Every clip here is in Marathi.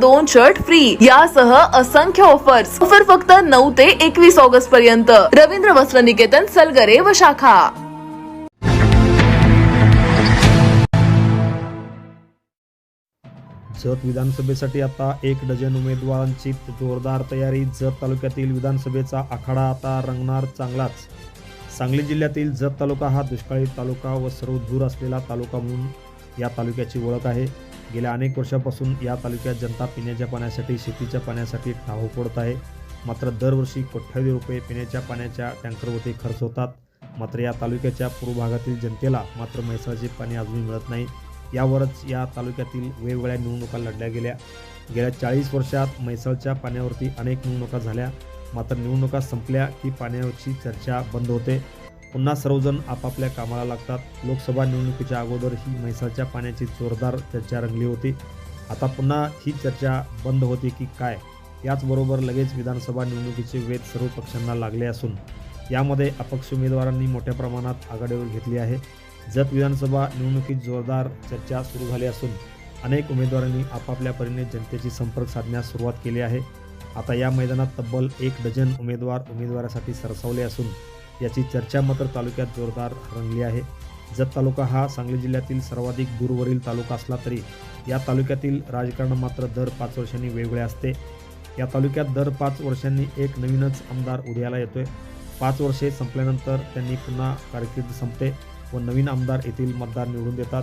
दोन शर्ट फ्री यासह असंख्य ऑफर्स ऑफर फक्त नऊ ते एकवीस ऑगस्ट पर्यंत. रवींद्र वस्त्र निकेतन सलगरे व शाखा. जत विधानसभेसाठी आता एक डझन उमेदवारांची जोरदार तयारी. जत तालुक्यातील विधानसभेचा आखाडा आता रंगणार चांगलाच. सांगली जिल्ह्यातील जत तालुका हा दुष्काळी तालुका व सर्व दूर असलेला तालुका म्हणून या तालुक्याची ओळख आहे. गेल्या अनेक वर्षापासून या तालुक्यात जनता पिण्याच्या पाण्यासाठी शेतीच्या पाण्यासाठी टाहो पडत आहे. मात्र दरवर्षी कोट्यावधी रुपये पिण्याच्या पाण्याच्या टँकरवरती खर्च होतात. मात्र या तालुक्याच्या पूर्व भागातील जनतेला मात्र म्हैसाळचे पाणी अजूनही मिळत नाही. यावरच या तालुक्यातील वेगवेगळ्या निवडणुका लढल्या गेल्या. गेल्या चाळीस वर्षात म्हैसाळच्या पाण्यावरती अनेक निवडणुका झाल्या. मात्र निवडणुका संपल्या की पाण्यावरची चर्चा बंद होते. पुन्हा सर्वजण आपापल्या कामाला लागतात. लोकसभा निवडणुकीच्या अगोदर ही म्हैसाळच्या पाण्याची जोरदार चर्चा रंगली होती. आता पुन्हा ही चर्चा बंद होती की काय? याचबरोबर लगेच विधानसभा निवडणुकीचे वेध सर्व पक्षांना लागले असून यामध्ये अपक्ष उमेदवारांनी मोठ्या प्रमाणात आघाडीवर घेतली आहे. जत विधानसभा निवडणुकीत जोरदार चर्चा सुरू झाली असून अनेक उमेदवारांनी आपापल्या परीने जनतेशी संपर्क साधण्यास सुरुवात केली आहे. आता या मैदानात तब्बल एक डझन उमेदवार उमेदवारासाठी सरसावले असून याची चर्चा मात्र तालुक्यात जोरदार रंगली आहे. जत तालुका हा सांगली जिल्ह्यातील सर्वाधिक दूरवरील तालुका असला तरी या तालुक्यातील राजकारण मात्र दर पाच वर्षांनी वेगवेगळे असते. या तालुक्यात दर पाच वर्षांनी एक नवीनच आमदार उदयाला येतोय. पाच वर्षे संपल्यानंतर त्यांनी पुन्हा कारकीर्द संपते व नवीन आमदार येथील मतदार निवडून देतात.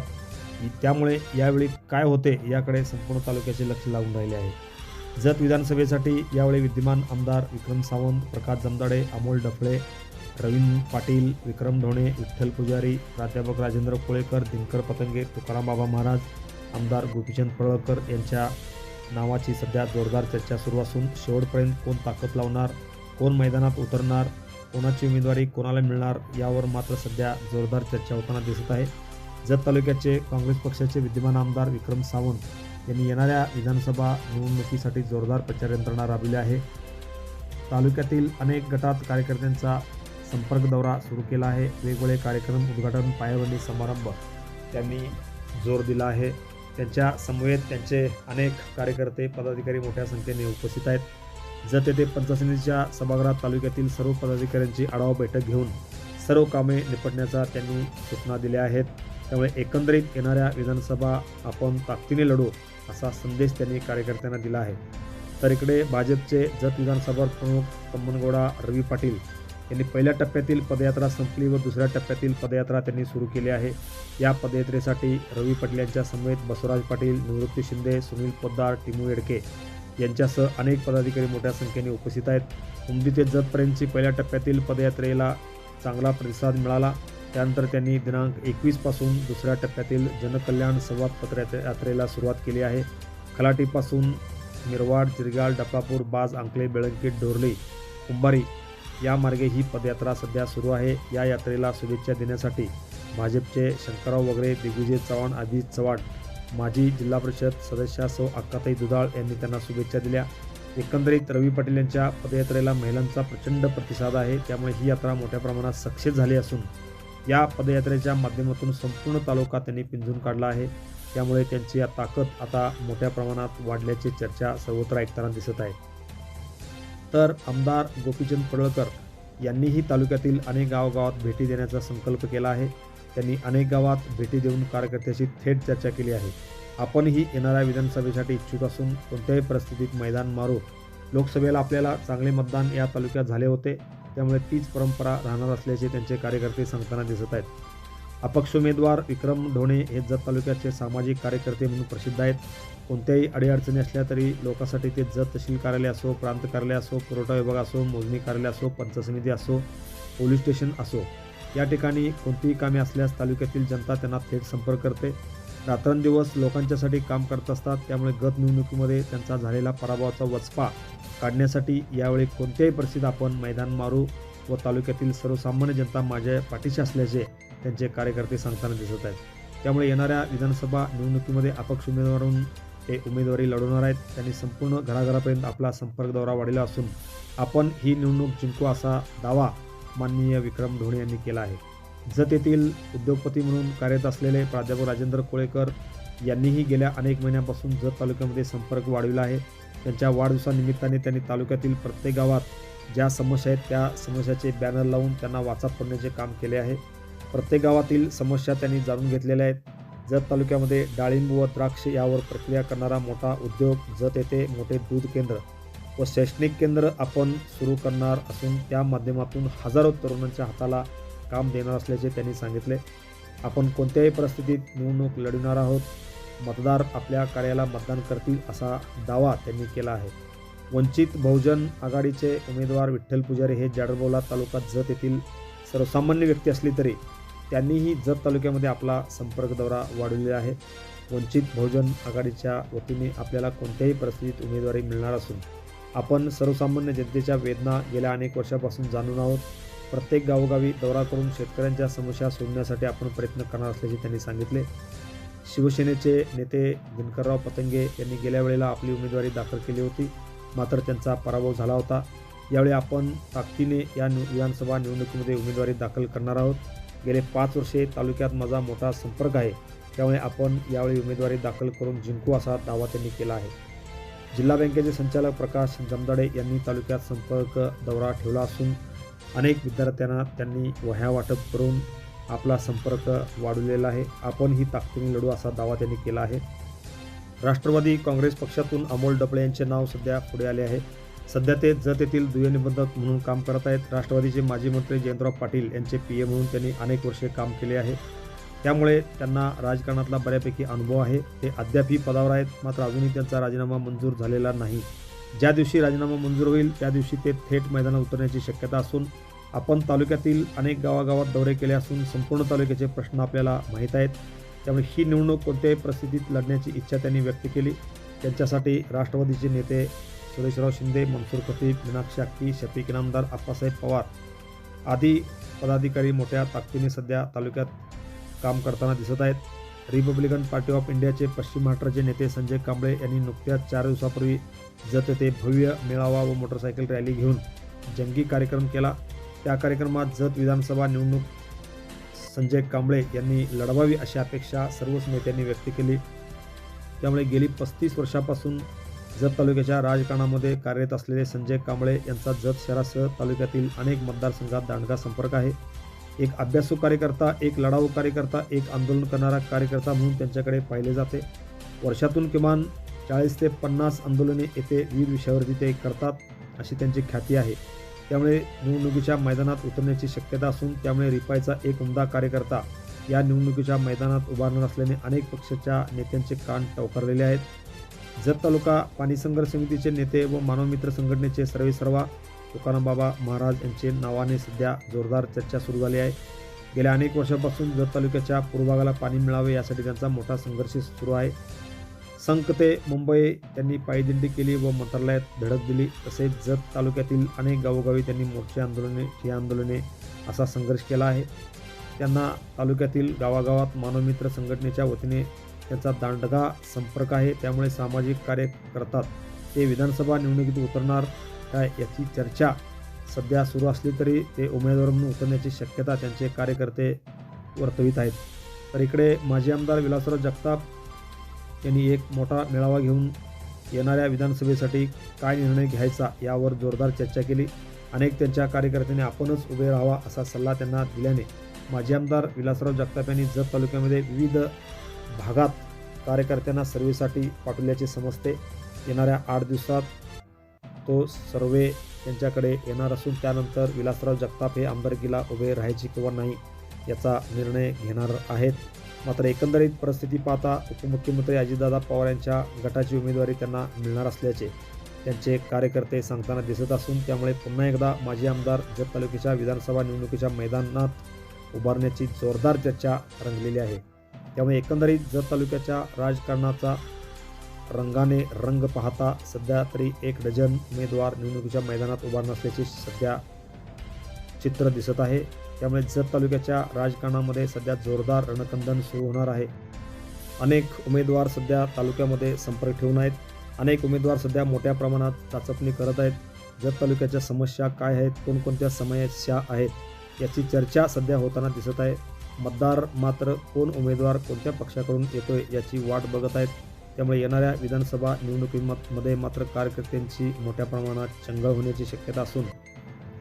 त्यामुळे यावेळी काय होते याकडे संपूर्ण तालुक्याचे लक्ष लागून राहिले आहे. जत विधानसभेसाठी यावेळी विद्यमान आमदार विक्रम सावंत प्रकाश जमदाडे अमोल डफळे रवींद्र पाटील विक्रम ढोणे विठ्ठल पुजारी प्राध्यापक राजेंद्र कोळेकर दिनकर पतंगे तुकाराम बाबा महाराज आमदार गोपीचंद पळळकर यांच्या नावाची सध्या जोरदार चर्चा सुरू असून शेवटपर्यंत कोण ताकद लावणार कोण मैदानात उतरणार कोणाची उमेदवारी कोणाला मिळणार यावर मात्र सध्या जोरदार चर्चा होताना दिसत आहे. जत तालुक्याचे काँग्रेस पक्षाचे विद्यमान आमदार विक्रम सावंत यांनी येणाऱ्या विधानसभा निवडणुकीसाठी जोरदार प्रचार यंत्रणा राबविली आहे. तालुक्यातील अनेक गटात कार्यकर्त्यांचा संपर्क दौरा सुरू केला आहे. वेगवेगळे कार्यक्रम उद्घाटन पायाभरणी समारंभ त्यांनी जोर दिला आहे. त्यांच्या समवेत त्यांचे अनेक कार्यकर्ते पदाधिकारी मोठ्या संख्येने उपस्थित आहेत. जत येथे पंचायत सभागृहात तालुक्यातील सर्व पदाधिकाऱ्यांची आढावा बैठक घेऊन सर्व कामे निपटण्याचा त्यांनी सूचना दिल्या आहेत. त्यामुळे एकंदरीत येणाऱ्या विधानसभा आपण ताकदीने लढू असा संदेश त्यांनी कार्यकर्त्यांना दिला आहे. तर इकडे भाजपचे जत विधानसभा प्रमुख कम्मनगौडा रवी पाटील यांनी पहिल्या टप्प्यातील पदयात्रा संपली व दुसऱ्या टप्प्यातील पदयात्रा त्यांनी सुरू केली आहे. या पदयात्रेसाठी रवी पाटील यांच्या समवेत बसवराज पाटील निवृत्ती शिंदे सुनील पोद्दार टिमू येडके यांच्यासह अनेक पदाधिकारी मोठ्या संख्येने उपस्थित आहेत. उमदी ते जतपर्यंतची पहिल्या टप्प्यातील पदयात्रेला चांगला प्रतिसाद मिळाला. त्यानंतर त्यांनी दिनांक एकवीसपासून दुसऱ्या टप्प्यातील जनकल्याण संवाद पत्र यात्रेला सुरुवात केली आहे. खलाटीपासून मिरवाड जिरगाळ डप्पापूर बाज अंकले बेळंकीट डोरली कुंभारी यामार्गे ही पदयात्रा सध्या सुरू आहे. या यात्रेला शुभेच्छा देण्यासाठी भाजपचे शंकरराव वगैरे दिग्विजय चव्हाण अजित चव्हाण माजी जिल्हा परिषद सदस्यासह अक्काताई दुधाळ यांनी त्यांना शुभेच्छा दिल्या. एकंदरीत रवी पाटील यांच्या पदयात्रेला महिलांचा प्रचंड प्रतिसाद आहे. त्यामुळे ही यात्रा मोठ्या प्रमाणात सक्सेस झाली असून या पदयात्रेच्या माध्यमातून संपूर्ण तालुका त्यांनी पिंजून काढला आहे. त्यामुळे त्यांची या ताकद आता मोठ्या प्रमाणात वाढल्याची चर्चा सर्वत्र ऐकताना दिसत आहे. तर आमदार गोपीचंद पडळकर यांनीही तालुक्यातील अनेक गावगावात भेटी देण्याचा संकल्प केला आहे. त्यांनी अनेक गावात भेटी देऊन कार्यकर्त्याशी थेट चर्चा केली आहे. आपणही येणाऱ्या विधानसभेसाठी इच्छुक असून कोणत्याही परिस्थितीत मैदान मारू. लोकसभेला आपल्याला चांगले मतदान या तालुक्यात झाले होते. त्यामुळे तीच परंपरा राहणार असल्याचे त्यांचे कार्यकर्ते सांगताना दिसत आहेत. अपक्ष उमेदवार विक्रम ढोणे हे जत तालुक्याचे सामाजिक कार्यकर्ते म्हणून प्रसिद्ध आहेत. कोणत्याही अडीअडचणी असल्या तरी लोकांसाठी ते जत तहसील कार्यालय असो प्रांत कार्यालय असो पुरवठा विभाग असो मोजणी कार्यालय असो पंचसमिती समिती असो पोलीस स्टेशन असो या ठिकाणी कोणतीही कामे असल्यास तालुक्यातील जनता त्यांना थेट संपर्क करते. रात्रंदिवस लोकांच्यासाठी काम करत असतात त्यामुळे गत निवडणुकीमध्ये त्यांचा झालेला पराभवाचा वचपा काढण्यासाठी यावेळी कोणत्याही परिस्थितीत आपण मैदान मारू व तालुक्यातील सर्वसामान्य जनता माझ्या पाठीशी असल्याचे त्यांचे कार्यकर्ते सांगताना दिसत आहेत. त्यामुळे येणाऱ्या विधानसभा निवडणुकीमध्ये अपक्ष उमेदवारून ते उमेदवारी लढवणार आहेत. त्यांनी संपूर्ण घराघरापर्यंत आपला संपर्क दौरा वाढलेला असून आपण ही निवडणूक जिंकू असा दावा माननीय विक्रम ढोणे यांनी केला आहे. जत येथील उद्योगपती म्हणून कार्यरत असलेले प्राध्यापक राजेंद्र कोळेकर यांनीही गेल्या अनेक महिन्यांपासून जत तालुक्यामध्ये संपर्क वाढविला आहे. त्यांच्या वाढदिवसानिमित्ताने त्यांनी तालुक्यातील प्रत्येक गावात ज्या समस्या आहेत त्या समस्याचे बॅनर लावून त्यांना वाचा फोडण्याचे काम केले आहे. प्रत्येक गावातील समस्या त्यांनी जाणून घेतलेल्या आहेत. जत तालुक्यामध्ये डाळिंब व द्राक्ष यावर प्रक्रिया करणारा मोठा उद्योग जत येथे मोठे दूध केंद्र व शैक्षणिक केंद्र आपण सुरू करणार असून त्या माध्यमातून हजारो तरुणांच्या हाताला काम देणार असल्याचे त्यांनी सांगितले. आपण कोणत्याही परिस्थितीत निवडणूक लढविणार आहोत. मतदार आपल्या कार्याला मतदान करतील असा दावा त्यांनी केला आहे. वंचित बहुजन आघाडीचे उमेदवार विठ्ठल पुजारी हे जाडरबोला तालुका जत येथील सर्वसामान्य व्यक्ती असली तरी त्यांनीही जत तालुक्यामध्ये आपला संपर्क दौरा वाढवलेला आहे. वंचित बहुजन आघाडीच्या वतीने आपल्याला कोणत्याही परिस्थितीत उमेदवारी मिळणार असून आपण सर्वसामान्य जनतेच्या वेदना गेल्या अनेक वर्षापासून जाणून आहोत. प्रत्येक गावोगावी दौरा करून शेतकऱ्यांच्या समस्या सोडण्यासाठी आपण प्रयत्न करणार असल्याचे त्यांनी सांगितले. शिवसेनेचे नेते दिनकरराव पतंगे यांनी गेल्या वेळेला आपली उमेदवारी दाखल केली होती. मात्र त्यांचा पराभव झाला होता. यावेळी आपण ताकदीने या विधानसभा निवडणुकीमध्ये उमेदवारी दाखल करणार आहोत. गेले पाच वर्षे तालुक्यात माझा मोठा संपर्क आहे. त्यामुळे आपण यावेळी उमेदवारी दाखल करून जिंकू असा दावा त्यांनी केला आहे. जिल्हा बँकेचे संचालक प्रकाश जमदाडे यांनी तालुक्यात संपर्क दौरा ठेवला असून अनेक विद्यार्थ्यांना त्यांनी वह्या वाटप करून आपला संपर्क वाढवलेला आहे. आपण ही ताकदीने लढू असा दावा त्यांनी केला आहे. राष्ट्रवादी काँग्रेस पक्षातून अमोल डबळे यांचे नाव सध्या पुढे आले आहे. सध्या ते जत येथील दुय्य निबंधक म्हणून काम करत आहेत. राष्ट्रवादीचे माजी मंत्री जयंतराव पाटील यांचे पी ए म्हणून त्यांनी अनेक वर्षे काम केले आहे. त्यामुळे त्यांना राजकारणातला बऱ्यापैकी अनुभव आहे. ते अद्यापही पदावर आहेत. मात्र अजूनही त्यांचा राजीनामा मंजूर झालेला नाही. ज्या दिवशी राजीनामा मंजूर होईल त्या दिवशी ते थेट मैदानात उतरण्याची शक्यता असून आपण तालुक्यातील अनेक गावागावात दौरे केले असून संपूर्ण तालुक्याचे प्रश्न आपल्याला माहीत आहेत. त्यामुळे ही निवडणूक कोणत्याही परिस्थितीत लढण्याची इच्छा त्यांनी व्यक्त केली. त्यांच्यासाठी राष्ट्रवादीचे नेते सुरेशराव शिंदे मनसूर खतीब मीनाक्षी अक्की शफीक इनामदार आप्पासाहेब पवार आदी पदाधिकारी मोठ्या ताकदीने सध्या तालुक्यात काम करताना दिसत आहेत. रिपब्लिकन पार्टी ऑफ इंडियाचे पश्चिम महाराष्ट्राचे नेते संजय कांबळे यांनी नुकत्याच चार दिवसापूर्वी जत येथे भव्य मेळावा व मोटरसायकल रॅली घेऊन जंगी कार्यक्रम केला. त्या कार्यक्रमात जत विधानसभा निवडणूक संजय कांबळे यांनी लढवावी अशी अपेक्षा सर्वच नेत्यांनी व्यक्त केली. त्यामुळे गेली पस्तीस वर्षापासून जत तालुक्याच्या राजकारणामध्ये कार्यरत असलेले संजय कांबळे यांचा जत शहरासह तालुक्यातील अनेक मतदारसंघात दांडगा संपर्क आहे. एक अभ्यासू कार्यकर्ता एक लढाऊ कार्यकर्ता एक आंदोलन करणारा कार्यकर्ता म्हणून त्यांच्याकडे पाहिले जाते. वर्षातून किमान चाळीस ते पन्नास आंदोलने येथे विविध विषयावरती ते करतात अशी त्यांची ख्याती आहे. त्यामुळे निवडणुकीच्या मैदानात उतरण्याची शक्यता असून त्यामुळे रिपायचा एक उमदा कार्यकर्ता या निवडणुकीच्या मैदानात उभारणार असल्याने अनेक पक्षाच्या नेत्यांचे कान टवकारलेले आहेत. जत तालुका पाणी संघर्ष समितीचे नेते व मानवमित्र संघटनेचे सर्वे सर्वा तुकारामबाबा महाराज यांचे नावाने सध्या जोरदार चर्चा सुरू झाली आहे. गेल्या अनेक वर्षापासून जत तालुक्याच्या पूर्वभागाला पाणी मिळावे यासाठी त्यांचा मोठा संघर्ष सुरू आहे. संक ते मुंबई त्यांनी पायदिंडी केली व मंत्रालयात धडक दिली. तसेच जत तालुक्यातील अनेक गावोगावी त्यांनी मोर्चे आंदोलने ठिय्या आंदोलने असा संघर्ष केला आहे. त्यांना तालुक्यातील गावागावात मानवमित्र संघटनेच्या वतीने त्यांचा दांडगा संपर्क आहे. त्यामुळे सामाजिक कार्य करतात. ते विधानसभा निवडणुकीत उतरणार काय याची चर्चा सध्या सुरू असली तरी ते उमेदवार म्हणून उतरण्याची शक्यता त्यांचे कार्यकर्ते वर्तवित आहेत. तर इकडे माजी आमदार विलासराव जगताप यांनी एक मोठा मेळावा घेऊन येणाऱ्या विधानसभेसाठी काय निर्णय घ्यायचा यावर जोरदार चर्चा केली. अनेक त्यांच्या कार्यकर्त्यांनी आपणच उभे राहावा असा सल्ला त्यांना दिल्याने माजी आमदार विलासराव जगताप यांनी जत तालुक्यामध्ये विविध भागात कार्यकर्त्यांना सर्वेसाठी पाठवल्याचे समजते येणाऱ्या आठ दिवसात तो सर्वे त्यांच्याकडे येणार असून त्यानंतर विलासराव जगताप हे आमदारकीला उभे राहायचे किंवा नाही याचा निर्णय घेणार आहेत. मात्र एकंदरीत परिस्थिती पाहता उपमुख्यमंत्री अजितदादा पवार यांच्या गटाची उमेदवारी त्यांना मिळणार असल्याचे त्यांचे कार्यकर्ते सांगताना दिसत असून त्यामुळे पुन्हा एकदा माजी आमदार जत तालुक्याच्या विधानसभा निवडणुकीच्या मैदानात उभारण्याची जोरदार चर्चा रंगलेली आहे. त्यामुळे एकंदरीत जत तालुक्याच्या राजकारणाचा रंगाने रंग पाहता सध्या तरी एक डझन उमेदवार निवडणुकीच्या मैदानात उभा नसल्याचे सध्या चित्र दिसत आहे. त्यामुळे जत तालुक्याच्या राजकारणामध्ये सध्या जोरदार रणकंदन सुरू होणार आहे. अनेक उमेदवार सध्या तालुक्यामध्ये संपर्क ठेवून आहेत. अनेक उमेदवार सध्या मोठ्या प्रमाणात चाचपणी करत आहेत. जत तालुक्याच्या समस्या काय आहेत? कोणकोणत्या समस्या आहेत? याची चर्चा सध्या होताना दिसत आहे. मतदार मात्र कोण उमेदवार कोणत्या पक्षाकडून येतोय याची वाट बघत आहेत. त्यामुळे येणाऱ्या विधानसभा निवडणुकीमध्ये मात्र कार्यकर्त्यांची मोठ्या प्रमाणात चंगळ होण्याची शक्यता असून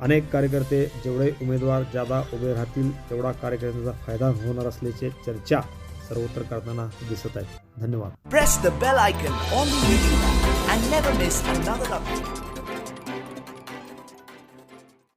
अनेक कार्यकर्ते जेवढे उमेदवार जादा उभे राहतील तेवढा कार्यकर्त्यांचा फायदा होणार असल्याचे चर्चा सर्वत्र करताना दिसत आहे. धन्यवाद. Press the bell icon on